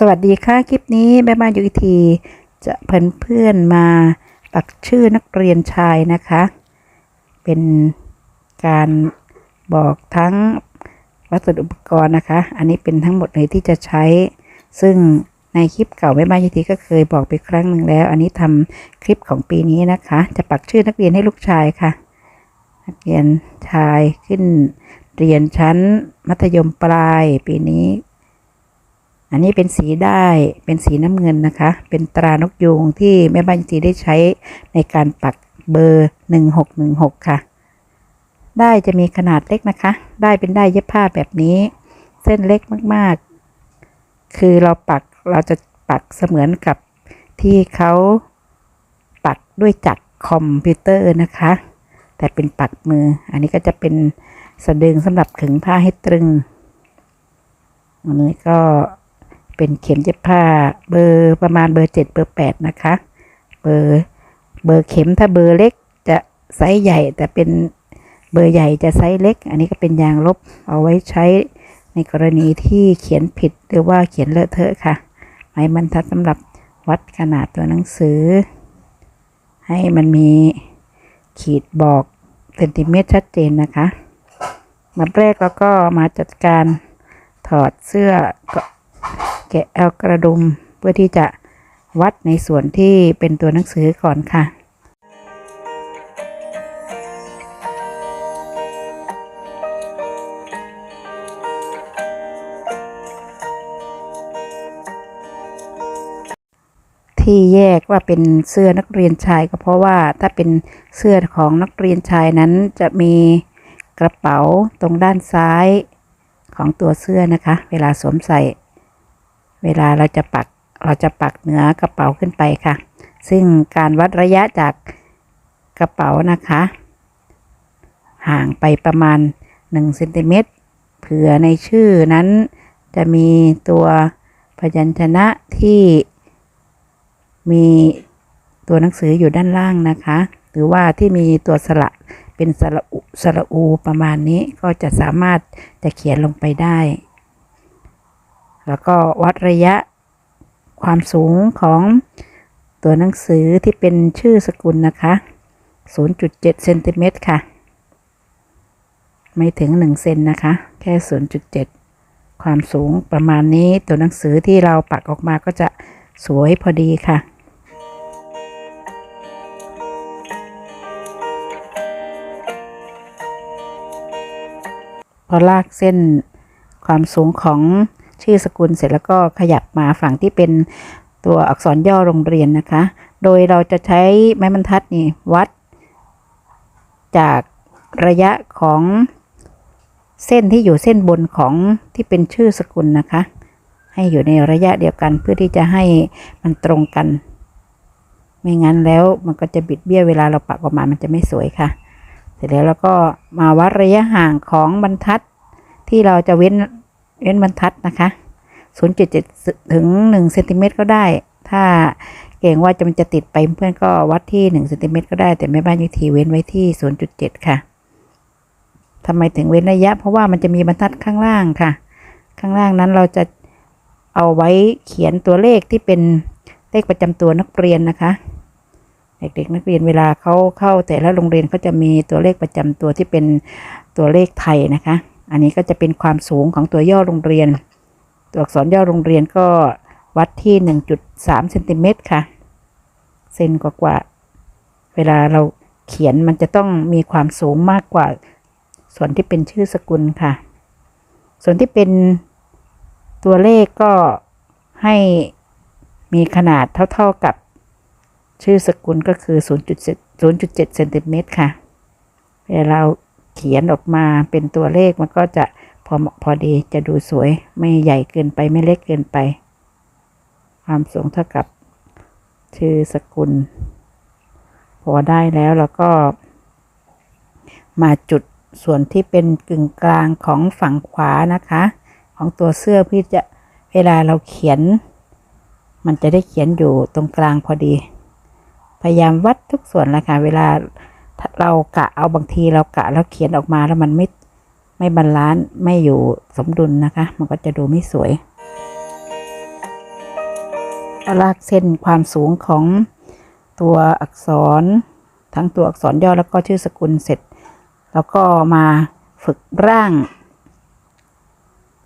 สวัสดีค่ะ คลิปนี้แม่บ้านยุทธีจะเพื่อนเพื่อนมาปักชื่อนักเรียนชายนะคะ เป็นการบอกทั้งวัสดุอุปกรณ์นะคะ อันนี้เป็นทั้งหมดเลยที่จะใช้ ซึ่งในคลิปเก่าแม่บ้านยุทธีก็เคยบอกไปครั้งหนึ่งแล้ว อันนี้ทำคลิปของปีนี้นะคะ จะปักชื่อนักเรียนให้ลูกชายค่ะ นักเรียนชายขึ้นเรียนชั้นมัธยมปลายปีนี้ อันนี้เป็นสีได้เป็นสีน้ำเงินนะคะ เป็นตรานกยูงที่แม่บ้านจีได้ใช้ในการปักเบอร์หนึ่งหกหนึ่งหกค่ะ ได้จะมีขนาดเล็กนะคะ ได้เป็นได้เย็บผ้าแบบนี้ เส้นเล็กมากๆ คือเราปักเราจะปักเสมือนกับที่เขาปักด้วยจักรคอมพิวเตอร์นะคะ แต่เป็นปักมือ อันนี้ก็จะเป็นสะดึงสำหรับขึงผ้าให้ตรึงอันนี้ก็ เป็นเข็มเย็บผ้า เบอร์ประมาณเบอร์เจ็ดเบอร์แปดนะคะ เบอร์เบอร์เข็มถ้าเบอร์เล็กจะไซส์ใหญ่ แต่เป็นเบอร์ใหญ่จะไซส์เล็ก อันนี้ก็เป็นยางลบเอาไว้ใช้ในกรณีที่เขียนผิดหรือว่าเขียนเลอะเทอะค่ะ ไม้บรรทัดสำหรับวัดขนาดตัวหนังสือ ให้มันมีขีดบอกเซนติเมตรชัดเจนนะคะมาแรกแล้วก็มาจัดการถอดเสื้อก็ แกะเอากระดุมเพื่อที่จะวัดในส่วนที่เป็นตัวหนังสือก่อนค่ะที่แยกว่าเป็นเสื้อนักเรียนชายก็เพราะว่าถ้าเป็นเสื้อของนักเรียนชายนั้นจะมีกระเป๋าตรงด้านซ้ายของตัวเสื้อนะคะ เวลาสวมใส่ เวลาเราจะปักเราจะปักเหนือกระเป๋าขึ้นไปค่ะ ซึ่งการวัดระยะจากกระเป๋านะคะ ห่างไปประมาณ1เซนติเมตรเผื่อในชื่อนั้น จะมีตัวพยัญชนะที่มีตัวหนังสืออยู่ด้านล่างนะคะ หรือว่าที่มีตัวสระเป็นสระอุสระอูประมาณนี้ก็จะสามารถจะเขียนลงไปได้ แล้วก็วัดระยะความสูงของตัวหนังสือที่เป็นชื่อสกุลนะคะ 0.7เซนติเมตรค่ะ ไม่ถึง 1 เซนนะคะ แค่ 0.7 ความสูงประมาณนี้ตัวหนังสือที่เราปักออกมาก็จะสวยพอดีค่ะพอลากเส้นความสูงของ ชื่อสกุลเสร็จแล้วก็ขยับมาฝั่งที่เป็นตัวอักษรย่อโรงเรียนนะคะ โดยเราจะใช้ไม้บรรทัดนี่วัด จากระยะของเส้นที่อยู่เส้นบนของที่เป็นชื่อสกุลนะคะ ให้อยู่ในระยะเดียวกันเพื่อที่จะให้มันตรงกัน ไม่งั้นแล้วมันก็จะบิดเบี้ยวเวลาเราปักออกมามันจะไม่สวยค่ะ เสร็จแล้วเราก็มาวัดระยะห่างของบรรทัดที่เราจะเว้น เว้นบรรทัดนะคะ 0.7 ถึง 1 เซนติเมตรก็ได้ ถ้าเก่งว่าจะมันจะติดไปเพื่อนก็วัดที่ 1 เซนติเมตรก็ได้ แต่แม่บ้านยุทธีเว้นไว้ที่ 0.7 ค่ะทำไมถึงเว้นระยะ เพราะว่ามันจะมีบรรทัดข้างล่างค่ะ ข้างล่างนั้นเราจะเอาไว้เขียนตัวเลขที่เป็นเลขประจำตัวนักเรียนนะคะ เด็กๆนักเรียนเวลาเขาเข้าแต่ละโรงเรียนเขาจะมีตัวเลขประจำตัวที่เป็นตัวเลขไทยนะคะ อันนี้ก็จะเป็นความสูงของตัวย่อโรงเรียน ตัวอักษรย่อโรงเรียนก็วัดที่ 1.3เซนติเมตรค่ะ เซนกว่า เวลาเราเขียนมันจะต้องมีความสูงมากกว่า ส่วนที่เป็นชื่อสกุลค่ะ ส่วนที่เป็นตัวเลขก็ให้มีขนาดเท่าๆกับชื่อสกุลก็คือ 0.7 0.7เซนติเมตรค่ะ เวลาเรา เขียนออกมาเป็นตัวเลขมันก็จะพอเหมาะพอดีจะดูสวยไม่ใหญ่เกินไปไม่เล็กเกินไป ความสูงเท่ากับชื่อสกุล พอได้แล้วเราก็ มาจุดส่วนที่เป็นกึ่งกลางของฝั่งขวานะคะ ของตัวเสื้อพื่จะเวลาเราเขียน มันจะได้เขียนอยู่ตรงกลางพอดี พยายามวัดทุกส่วนแหละค่ะเวลา เรากะเอาบางทีเรากะแล้วเขียนออกมาแล้วมันไม่ไม่บาลานซ์ไม่อยู่สมดุลนะคะ มันก็จะดูไม่สวยลากเส้นความสูงของตัวอักษร ทั้งตัวอักษรย่อแล้วก็ชื่อสกุลเสร็จ แล้วก็มาฝึกร่าง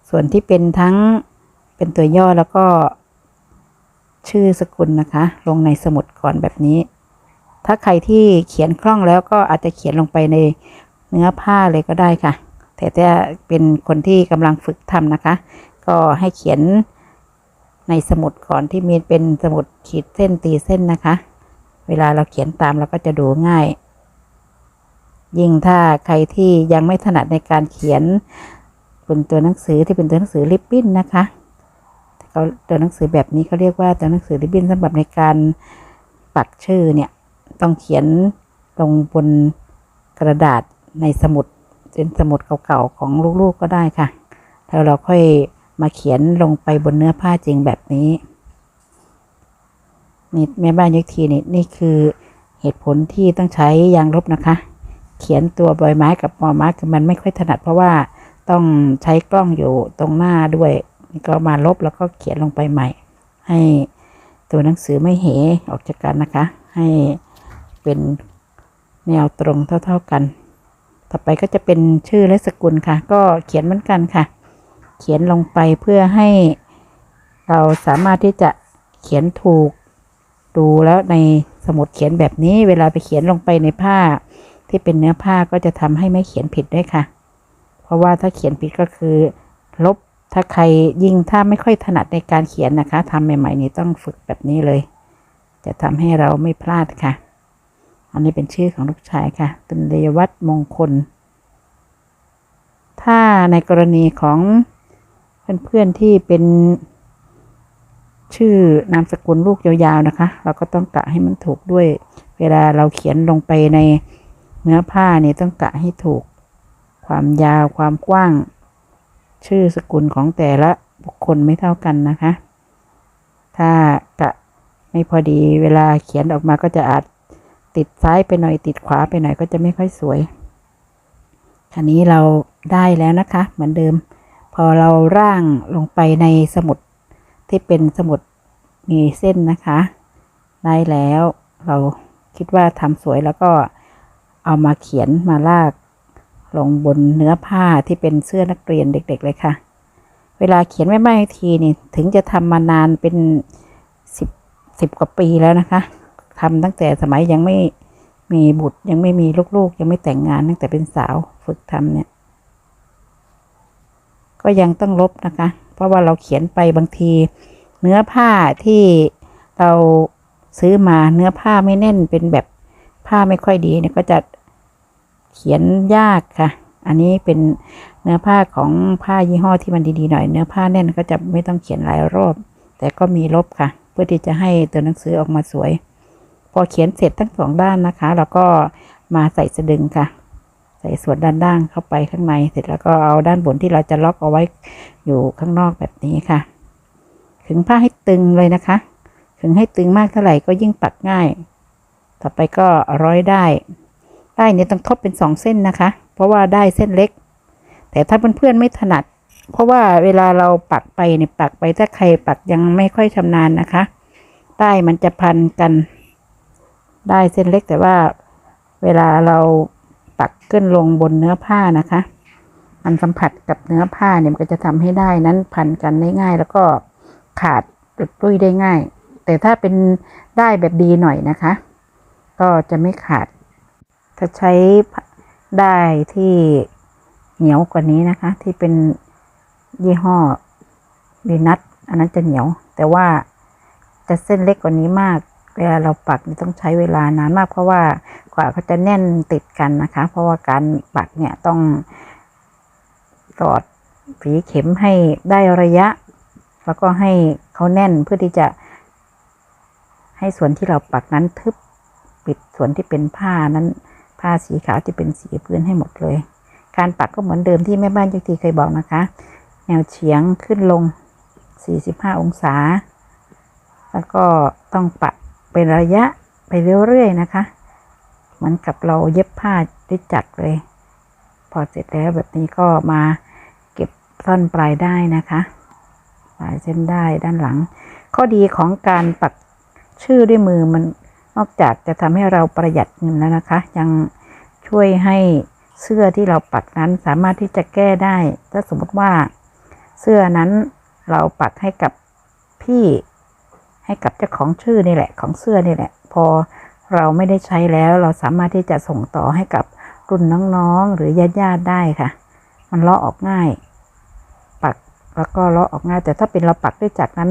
ส่วนที่เป็นทั้งเป็นตัวย่อแล้วก็ชื่อสกุลนะคะ ลงในสมุดก่อนแบบนี้ ถ้าใครที่เขียนคล่องแล้วก็อาจจะเขียนลงไปในเนื้อผ้าเลยก็ได้ค่ะ แต่ถ้าเป็นคนที่กำลังฝึกทำนะคะ ก็ให้เขียนในสมุดก่อนที่มีเป็นสมุดขีดเส้นตีเส้นนะคะ เวลาเราเขียนตามเราก็จะดูง่าย ยิ่งถ้าใครที่ยังไม่ถนัดในการเขียนเป็นตัวหนังสือที่เป็นตัวหนังสือริบบิ้นนะคะเขาตัวหนังสือแบบนี้เขาเรียกว่าตัวหนังสือริบบิ้นสำหรับในการปักชื่อเนี่ย ต้องเขียนลงบนกระดาษในสมุดเป็นสมุดเก่าๆของลูกๆก็ได้ค่ะ แล้วเราค่อยมาเขียนลงไปบนเนื้อผ้าจริงแบบนี้นี่แม่บ้านยกทีนี่นี่คือเหตุผลที่ต้องใช้ยางลบนะคะ เขียนตัวใบไม้กับมอม้าคือมันไม่ค่อยถนัดเพราะว่าต้องใช้กล้องอยู่ตรงหน้าด้วยก็มาลบแล้วก็เขียนลงไปใหม่ ให้ตัวหนังสือไม่เหออกจากกันนะคะ ให้ เป็นแนวตรงเท่า ๆกัน ต่อไปก็จะเป็นชื่อและสกุลค่ะ ก็เขียนเหมือนกันค่ะ เขียนลงไปเพื่อให้เราสามารถที่จะเขียนถูกดูแล้วในสมุดเขียนแบบนี้ เวลาไปเขียนลงไปในผ้า ที่เป็นเนื้อผ้าก็จะทำให้ไม่เขียนผิดด้วยค่ะ เพราะว่าถ้าเขียนผิดก็คือ ลบถ้าใครยิ่งถ้าไม่ค่อยถนัดในการเขียนนะคะทำใหม่ ๆ นี่ต้องฝึกแบบนี้เลย จะทำให้เราไม่พลาดค่ะ อันนี้เป็นชื่อของลูกชายค่ะตุลยวัฒน์มงคล ถ้าในกรณีของเพื่อนๆที่เป็นชื่อนามสกุลลูกยาวๆนะคะ เราก็ต้องกะให้มันถูกด้วย เวลาเราเขียนลงไปในเนื้อผ้าเนี่ยต้องกะให้ถูก ความยาวความกว้าง ชื่อสกุลของแต่ละบุคคลไม่เท่ากันนะคะ ถ้ากะไม่พอดีเวลาเขียนออกมาก็จะอาจ ติดซ้ายไปหน่อยติดขวาไปหน่อยก็จะไม่ค่อยสวยคันนี้เราได้แล้วนะคะ เหมือนเดิม พอเราร่างลงไปในสมุดที่เป็นสมุดมีเส้นนะคะ ได้แล้วเราคิดว่าทำสวยแล้วก็เอามาเขียนมาลากลงบนเนื้อผ้าที่เป็นเสื้อนักเรียนเด็ก ๆ เลยค่ะ เวลาเขียนไม่ไม่ทีนี่ถึงจะทำมานานเป็นสิบสิบกว่าปีแล้วนะคะ ทำตั้งแต่สมัยยังไม่มีบุตรยังไม่มีลูกๆ ยังไม่แต่งงานตั้งแต่เป็นสาวฝึกทำเนี่ย ก็ยังต้องลบนะคะ เพราะว่าเราเขียนไปบางที เนื้อผ้าที่เราซื้อมาเนื้อผ้าไม่แน่นเป็นแบบผ้าไม่ค่อยดีเนี่ยก็จะเขียนยากค่ะ อันนี้เป็นเนื้อผ้าของผ้ายี่ห้อที่มันดีๆหน่อย เนื้อผ้าแน่นก็จะไม่ต้องเขียนหลายรอบ แต่ก็มีลบค่ะ เพื่อที่จะให้ตัวหนังสือออกมาสวย พอเขียนเสร็จทั้งสองด้านนะคะเราก็มาใส่สะดึงค่ะ ใส่ส่วนด้านล่างเข้าไปข้างในเสร็จแล้วก็เอาด้านบนที่เราจะล็อกเอาไว้อยู่ข้างนอกแบบนี้ค่ะ ขึงผ้าให้ตึงเลยนะคะ ขึงให้ตึงมากเท่าไหร่ก็ยิ่งปักง่าย ต่อไปก็ร้อยได้ได้เนี่ยต้องทบเป็นสองเส้นนะคะ เพราะว่าได้เส้นเล็ก แต่ถ้าเพื่อนๆไม่ถนัด เพราะว่าเวลาเราปักไปเนี่ยปักไปถ้าใครปักยังไม่ค่อยชำนาญนะคะ ได้มันจะพันกัน ได้เส้นเล็กแต่ว่าเวลาเราปักขึ้นลงบนเนื้อผ้านะคะ มันสัมผัสกับเนื้อผ้าเนี่ยมันก็จะทำให้ได้นั้นพันกันได้ง่าย แล้วก็ขาดหลุดลุ่ยได้ง่าย แต่ถ้าเป็นได้แบบดีหน่อยนะคะ ก็จะไม่ขาด ถ้าใช้ได้ที่เหนียวกว่านี้นะคะ ที่เป็นยี่ห้อวีนัทอันนั้นจะเหนียว แต่ว่าจะเส้นเล็กกว่านี้มาก เวลาเราปักนี่ต้องใช้เวลานานมากเพราะว่ากว่าเขาจะแน่นติดกันนะคะ เพราะว่าการปักเนี่ยต้องสอดฝีเข็มให้ได้ระยะ แล้วก็ให้เขาแน่นเพื่อที่จะ ให้ส่วนที่เราปักนั้นทึบปิดส่วนที่เป็นผ้านั้น ผ้าสีขาวที่เป็นสีพื้นให้หมดเลย การปักก็เหมือนเดิมที่แม่บ้านยักทีเคยบอกนะคะ แนวเฉียงขึ้นลง 45 องศา แล้วก็ต้องปัก เป็นระยะไปเรื่อยๆนะคะเหมือนกับเราเย็บผ้าด้จักรเลย พอเสร็จแล้วแบบนี้ก็มาเก็บซ่อนปลายได้นะคะ ปลายเส้นได้ด้านหลัง ข้อดีของการปักชื่อด้วยมือมันนอกจากจะทำให้เราประหยัดเงินแล้วนะคะ ยังช่วยให้เสื้อที่เราปักนั้นสามารถที่จะแก้ได้ ถ้าสมมติว่าเสื้อนั้นเราปักให้กับพี่ ให้กับเจ้าของชื่อนี่แหละของเสื้อนี่แหละ พอเราไม่ได้ใช้แล้วเราสามารถที่จะส่งต่อให้กับรุ่นน้องๆ หรือญาติๆได้ค่ะ มันเลาะออกง่าย ปักแล้วก็เลาะออกง่าย แต่ถ้าเป็นเราปักด้วยจักนั้น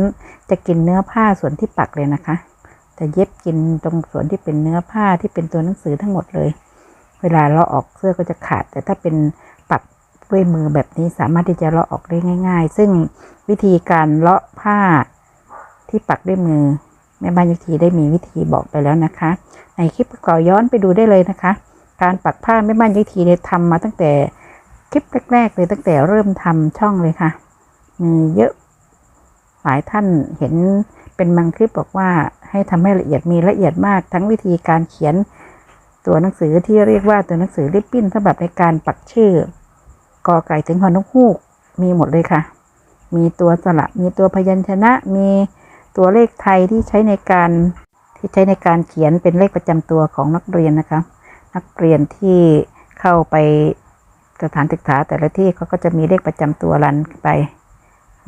จะกินเนื้อผ้าส่วนที่ปักเลยนะคะจะเย็บกินตรงส่วนที่เป็นเนื้อผ้าที่เป็นตัวหนังสือทั้งหมดเลย เวลาเลาะออกเสื้อก็จะขาด แต่ถ้าเป็นปักด้วยมือแบบนี้สามารถที่จะเลาะออกได้ง่าย ๆ ซึ่งวิธีการเลาะผ้า ที่ปักด้วยมือ แม่บ้านยุทีได้มีวิธีบอกไปแล้วนะคะ ในคลิปก่าย้อนไปดูได้เลยนะคะ การปักผ้าแม่บ้านยุทีได้ทำมาตั้งแต่คลิปแรกๆเลยตั้งแต่เริ่มทำช่องเลยค่ะ มีเยอะหลายท่านเห็นเป็นบางคลิปบอกว่าให้ทำให้ละเอียดมีละเอียดมาก ทั้งวิธีการเขียนตัวหนังสือที่เรียกว่าตัวหนังสือริบบิ้นสำหรับในการปักชื่อกอไก่ถึงฮอนกฮูกมีหมดเลยค่ะ มีตัวสระมีตัวพยัญชนะมี ตัวเลขไทยที่ใช้ในการที่ใช้ในการเขียนเป็นเลขประจำตัวของนักเรียนนะคะ นักเรียนที่เข้าไปสถานศึกษาแต่ละที่เขาก็จะมีเลขประจำตัวรันไป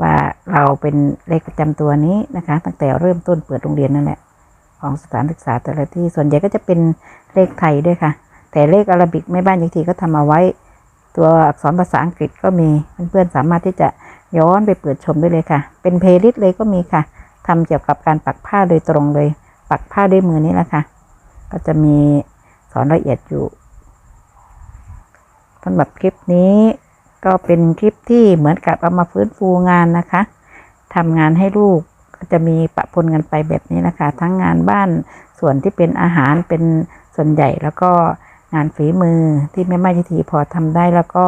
ว่าเราเป็นเลขประจำตัวนี้นะคะ ตั้งแต่เริ่มต้นเปิดโรงเรียนนั่นแหละของสถานศึกษาแต่ละที่ส่วนใหญ่ก็จะเป็นเลขไทยด้วยค่ะ แต่เลขอาราบิกแม่บ้านบางทีก็ทำเอาไว้ ตัวอักษรภาษาอังกฤษก็มีเพื่อนๆสามารถที่จะย้อนไปเปิดชมได้เลยค่ะ เป็นเพลย์ลิสต์เลยก็มีค่ะ ทำเกี่ยวกับการปักผ้าโดยตรงเลย ปักผ้าด้วยมือนี่แหละค่ะ ก็จะมีสอนละเอียดอยู่สำหรับคลิปนี้ก็เป็นคลิปที่เหมือนกับเอามาฟื้นฟูงานนะคะทำงานให้ลูกก็จะมีปะปนกันไปแบบนี้นะคะ ทั้งงานบ้านส่วนที่เป็นอาหารเป็นส่วนใหญ่แล้วก็งานฝีมือที่แม่ไม้ยิทีพอทำได้แล้วก็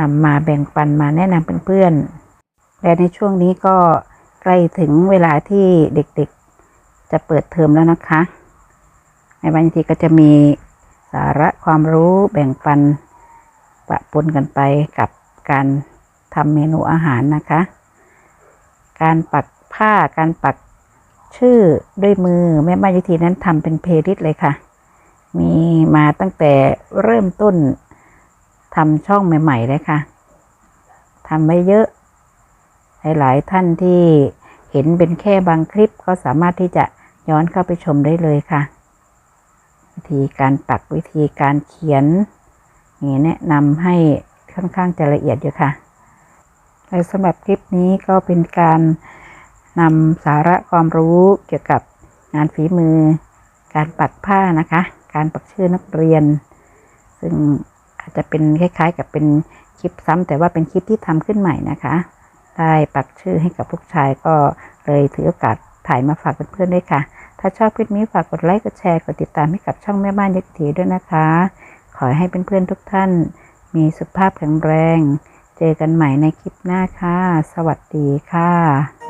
นำมาแบ่งปันมาแนะนำเพื่อนๆและในช่วงนี้ก็ ใกล้ถึงเวลาที่เด็กๆ จะเปิดเทอมแล้วนะคะแม่ไม้ยิทีก็จะมีสาระความรู้แบ่งปันปะปนกันไปกับการทำเมนูอาหารนะคะ การปักผ้าการปักชื่อด้วยมือแม่บ้านยุทีนั้นทำเป็นเพลย์ลิสต์เลยค่ะ มีมาตั้งแต่เริ่มต้นทำช่องใหม่ๆเลยค่ะทำไม่เยอะ หลายๆท่านที่เห็นเป็นแค่บางคลิปก็สามารถที่จะย้อนเข้าไปชมได้เลยค่ะ วิธีการปักวิธีการเขียนนี่แนะนำให้ค่อนข้างจะละเอียดอยู่ค่ะและสำหรับคลิปนี้ก็เป็นการนำสาระความรู้เกี่ยวกับงานฝีมือ การปักผ้านะคะ การปักชื่อนักเรียน ซึ่งอาจจะเป็นคล้ายๆ กับเป็นคลิปซ้ำแต่ว่าเป็นคลิปที่ทำขึ้นใหม่นะคะ ได้ปักชื่อให้กับลูกชายก็เลยถือโอกาสถ่ายมาฝากเพื่อนๆด้วยค่ะ ถ้าชอบคลิปนี้ฝากกดไลค์ กดแชร์ กดติดตามให้กับช่องแม่บ้านยักษ์ถีด้วยนะคะ ขอให้เพื่อนๆทุกท่าน มีสุขภาพแข็งแรง เจอกันใหม่ในคลิปหน้าค่ะ สวัสดีค่ะ